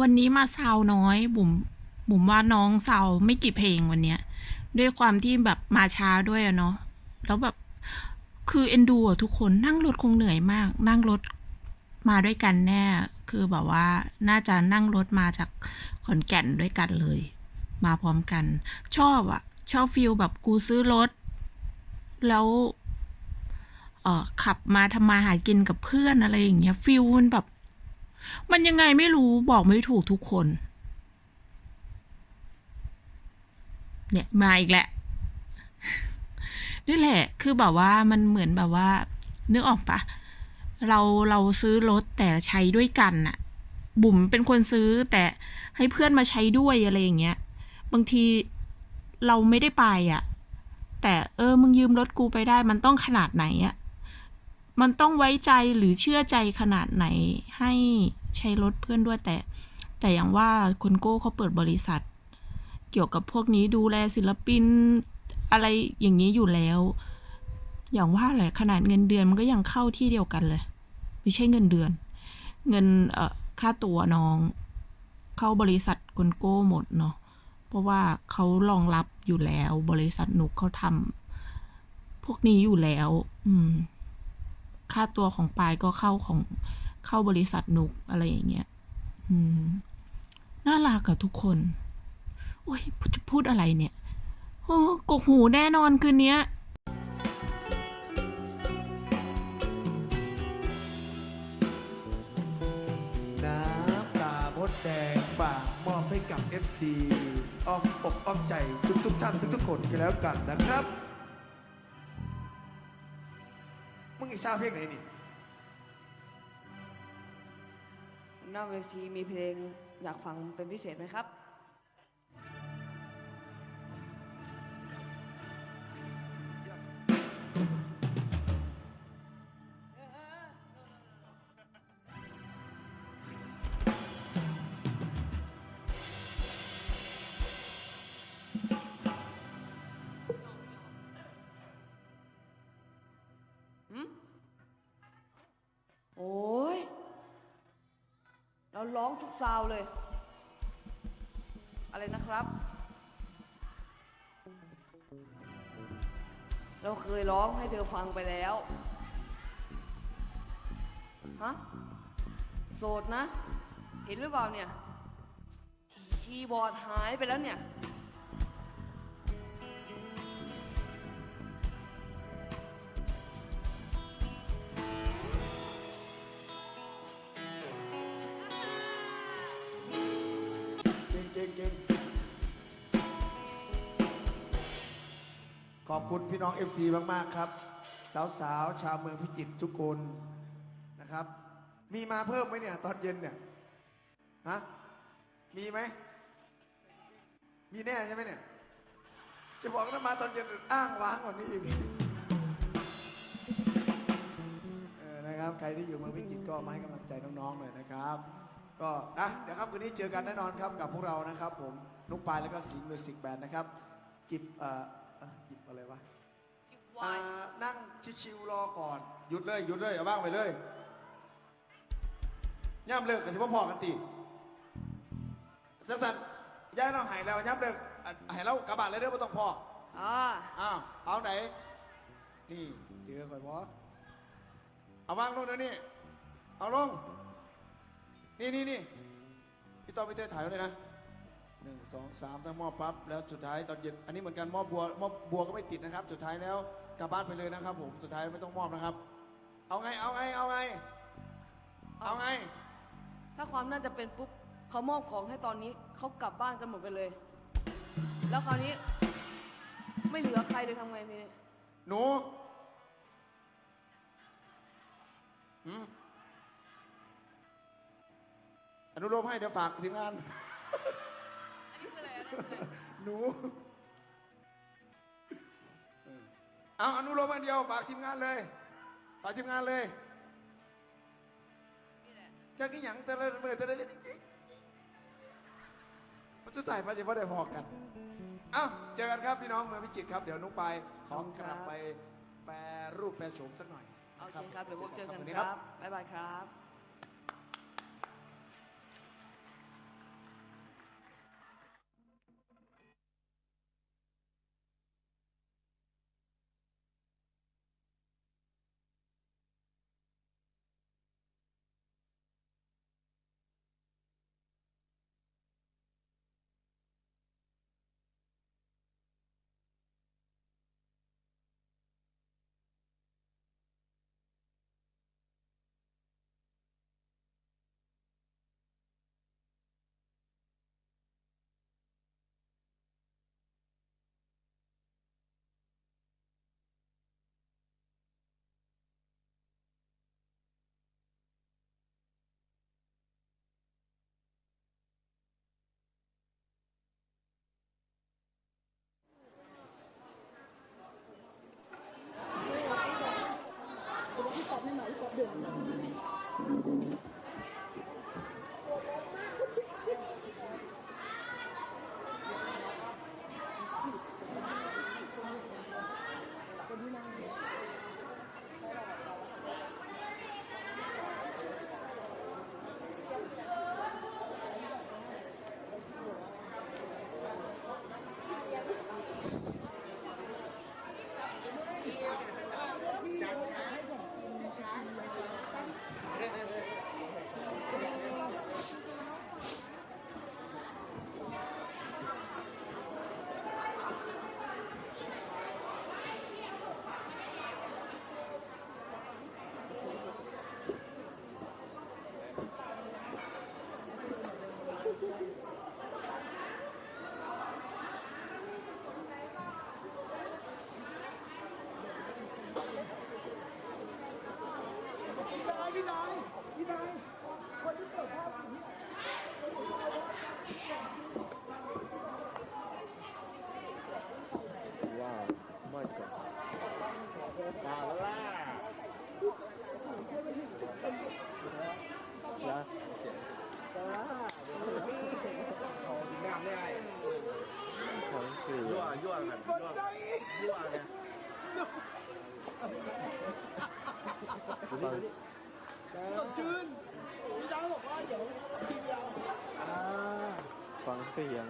วันนี้มาซาวน้อยบุ๋มบุ๋มว่าน้องซาวไม่กี่เพลงวันเนี้ย ด้วยความที่แบบมาช้าด้วยอะเนาะแล้วแบบคือเอ็นดูอะทุกคนนั่งรถคงเหนื่อยมาก นั่งรถมาด้วยกันแน่ คือแบบว่าน่าจะนั่งรถมาจากขอนแก่นด้วยกันเลย มาพร้อมกัน ชอบอะชอบฟิลแบบกูซื้อรถ แล้วเออขับมาทำมาหากินกับเพื่อนอะไรอย่างเงี้ยฟิลมันแบบ มันยังไงไม่รู้บอกไม่ถูกทุกคน เนี่ยมาอีกแหละนี่แหละ คือแบบว่ามันเหมือนแบบว่านึกออกปะเราเราซื้อรถแต่ใช้ด้วยกันน่ะ บุ๋มเป็นคนซื้อแต่ให้เพื่อนมาใช้ด้วยอะไรอย่างเงี้ย บางทีเราไม่ได้ไปอะ แต่เออมึงยืมรถกูไปได้มันต้องขนาดไหนอะ มันต้องไว้ใจหรือเชื่อใจขนาดไหนให้ใช้รถเพื่อนด้วยแต่ แต่อย่างว่าคนโก้เขาเปิดบริษัท เกี่ยวกับพวกนี้ดูแลศิลปินอะไรอย่างนี้อยู่แล้ว อย่างว่าแหละขนาดเงินเดือนมันก็ยังเข้าที่เดียวกันเลย ไม่ใช่เงินเดือน เงินเอ่อค่าตัวน้อง เข้าบริษัทคนโก้หมดเนาะเพราะว่าเขารองรับอยู่แล้ว บริษัทหนุกเขาทำพวกนี้อยู่แล้ว อืม ค่าตัวของปายก็เข้าของเข้าบริษัทนุกอะไรอย่างเงี้ยอืมน่ารักกับทุกคน โอ้ยพูดพูดอะไรเนี่ยโอ้กกหูแน่นอนคืนเนี้ยน้ำตามดแดงฝากมอบให้กับ FC อ้อมอกอ้อมใจทุกทุกท่านทุกทุกคนกันแล้วกันนะครับ อีกทราบเพลงไหนนี่น้าเวทีมีเพลงอยากฟังเป็นพิเศษไหมครับ เราร้องทุกซาวเลย อะไรนะครับ เราเคยร้องให้เธอฟังไปแล้ว ฮะ โสดนะ เห็นหรือเปล่าเนี่ย คีย์บอร์ดหายไปแล้วเนี่ย ก่งเก่งขอบคุณพี่น้อง FC มากๆครับ สาวๆชาวเมืองพิจิตรทุกคนนะครับ มีมาเพิ่มไหมเนี่ย ตอนเย็นเนี่ยฮะมีไหมมีแน่ใช่ไหมเนี่ย จะบอกว่ามาตอนเย็นอ้างว้างกว่านี้อีกนะครับ ใครที่อยู่เมืองพิจิตรก็มาให้กำลังใจน้องๆหน่อยนะครับ ก็นะเดี๋ยวครับคืนนี้เจอกันแน่นอนครับกับพวกเรานะครับผมนุกปายแล้วก็สิงห์มิวสิกแบนด์นะครับ จิบเอ่อเอ่อจิบอะไรวะจิบอ่านั่งชิวๆรอก่อน หยุดเลยหยุดเลยเอาบ้างไปเลยย่ำเลิกกับสิพ่อพอกันตีจังสันย่าเราหายแล้วย่ำเลิกอะใหายเรากระบะเลยเด้อไม่ต้องพออ่าอ้าวเอาไหนนี่เจอข่อยบอเอาวางลงเดี๋ยวนี้เอาลง นี่นี่นี่พี่ต้อมพี่เต้ยถ่ายไว้เลยนะหนึ่งสองสามถ้าหม้อปั๊บแล้วสุดท้ายตอนเย็นอันนี้เหมือนกันหม้อบัวหม้อบัวก็ไม่ติดนะครับ สุดท้ายแล้วกลับบ้านไปเลยนะครับ ผมสุดท้ายไม่ต้องมอบนะครับ เอาไงเอาไงเอาไง เอาไง ถ้าความน่าจะเป็นปุ๊บเขามอบของให้ตอนนี้เขากลับบ้านกันหมดไปเลย แล้วคราวนี้ ไม่เหลือใครเลยทำไงทีนี้หนูหืม นุโลมให้เดี๋ยวฝากทีมงาน อันนี้คืออะไรอันนี้คืออะไรหนูเออเอาอนุโลมอันเดียวฝากทีมงานเลยฝากทีมงานเลยนี่แหละจะกินหยังแต่ละเมื่อแต่ละมันจะถ่ายมาจะไม่ได้พอกัน เอ้าเจอกันครับพี่น้องเมืองพิจิตรครับ เดี๋ยวนุ๊กไปขอกลับไปแปรรูปแปรโฉมสักหน่อยโอเคครับเดี๋ยวพบเจอกันขบณครับบ๊ายบายครับ 对。 ยั่วยั่วกันยั่วยั่วไงสด ชื่นพี่ดาวบอกว่าเดี๋ยวทีเดียวฟังเสียง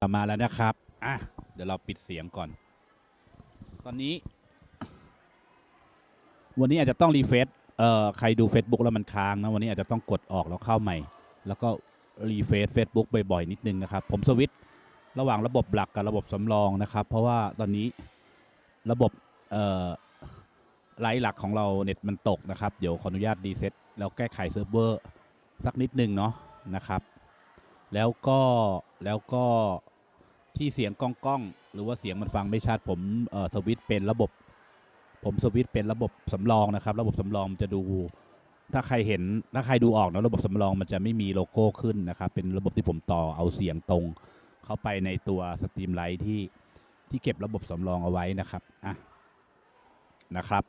กลับมาแล้วนะครับ อะ เดี๋ยวเราปิดเสียงก่อน ตอนนี้ วันนี้อาจจะต้องรีเฟซ เอ่อใครดู Facebook แล้วมันค้างนะวันนี้อาจจะต้องกดออกแล้วเข้าใหม่ แล้วก็รีเฟซ Facebook บ่อยๆ นิดนึงนะครับ ผมสวิตช์ระหว่างระบบหลักกับระบบสำรองนะครับ เพราะว่าตอนนี้ระบบเอ่อไลน์หลักของเราเน็ตมันตกนะครับ เดี๋ยวขออนุญาตรีเซ็ตแล้วแก้ไขเซิร์ฟเวอร์สักนิดนึงเนาะนะครับ แล้วก็แล้วก็ที่เสียงก้องก้องหรือว่าเสียงมันฟังไม่ชัดผมเอ่อสวิตช์เป็นระบบ ผมสวิตเป็นระบบสำรองนะครับ ระบบสำรองมันจะดู ถ้าใครเห็นถ้าใครดูออกนะระบบสำรองมันจะไม่มีโลโก้ขึ้นนะครับ เป็นระบบที่ผมต่อเอาเสียงตรง เข้าไปในตัวสตรีมไลท์ที่ที่เก็บระบบสำรองเอาไว้นะครับอะนะครับ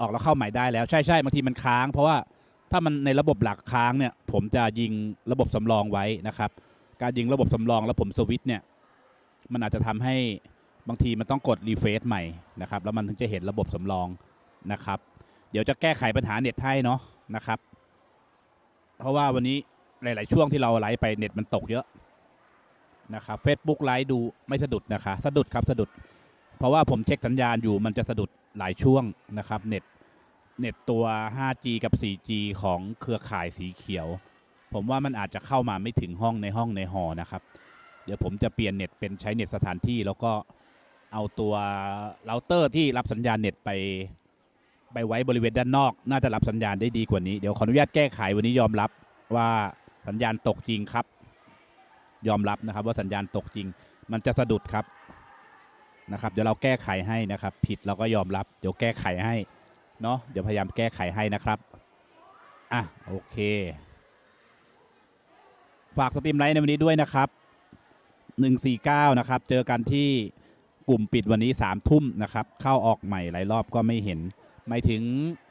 ออกแล้วเข้าใหม่ได้แล้วใช่ใช่บางทีมันค้าง เพราะว่าถ้ามันในระบบหลักค้างเนี่ยผมจะยิงระบบสำรองไว้นะครับ การยิงระบบสำรองแล้วผมสวิตเนี่ยมันอาจจะทำให้ บางทีมันต้องกดรีเฟซใหม่นะครับแล้วมันถึงจะเห็นระบบสำรองนะครับ เดี๋ยวจะแก้ไขปัญหาเน็ตให้เนาะนะครับ เพราะว่าวันนี้หลาย ๆ ช่วงที่เราไลฟ์ไปเน็ตมันตกเยอะนะครับ Facebook ไลฟ์ดูไม่สะดุดนะคะสะดุดครับสะดุด เพราะว่าผมเช็คสัญญาณอยู่มันจะสะดุดหลายช่วงนะครับเน็ตเน็ตตัว 5G กับ 4G ของเครือข่ายสีเขียว ผมว่ามันอาจจะเข้ามาไม่ถึงห้องในห้องในหอนะครับ เดี๋ยวผมจะเปลี่ยนเน็ตเป็นใช้เน็ตสถานที่แล้วก็ เอาตัวเราเตอร์ที่รับสัญญาณเน็ตไป ไปไว้บริเวณด้านนอก น่าจะรับสัญญาณได้ดีกว่านี้ เดี๋ยวขออนุญาตแก้ไขวันนี้ยอมรับว่าสัญญาณตกจริงครับ ยอมรับนะครับว่าสัญญาณตกจริง มันจะสะดุดครับนะครับ เดี๋ยวเราแก้ไขให้นะครับ ผิดเราก็ยอมรับ เดี๋ยวแก้ไขให้เนาะเดี๋ยวพยายามแก้ไขให้นะครับอะโอเค ฝากสตรีมไลท์ในวันนี้ด้วยนะครับ 149 นะครับ เจอกันที่ ลุ่มปิดวันนี้3ทุ่มนะครับ เข้าออกใหม่หลายรอบก็ไม่เห็น ไม่ถึง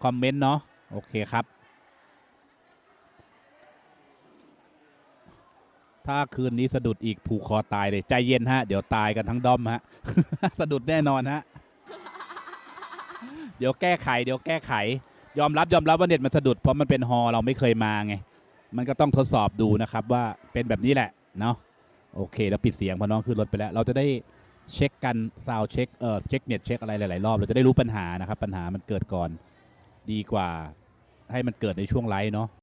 คอมเมนต์เนาะโอเคครับ ถ้าคืนนี้สะดุดอีกผูกคอตายเลย ใจเย็นฮะ เดี๋ยวตายกันทั้งด้อมฮะ สะดุดแน่นอนฮะ เดี๋ยวแก้ไข เดี๋ยวแก้ไข ยอมรับยอมรับว่าเน็ตมันสะดุดเพราะมันเป็นฮอเราไม่เคยมาไง มันก็ต้องทดสอบดูนะครับว่าเป็นแบบนี้แหละเนาะโอเค แล้วปิดเสียงพอน้องขึ้นรถไปแล้ว เราจะได้ เช็คกันซาวเช็คเอ่อเช็คเน็ตเช็คอะไรหลาย ๆ รอบ เราจะได้รู้ปัญหานะครับ ปัญหามันเกิดก่อนดีกว่าให้มันเกิดในช่วงไลฟ์เนาะ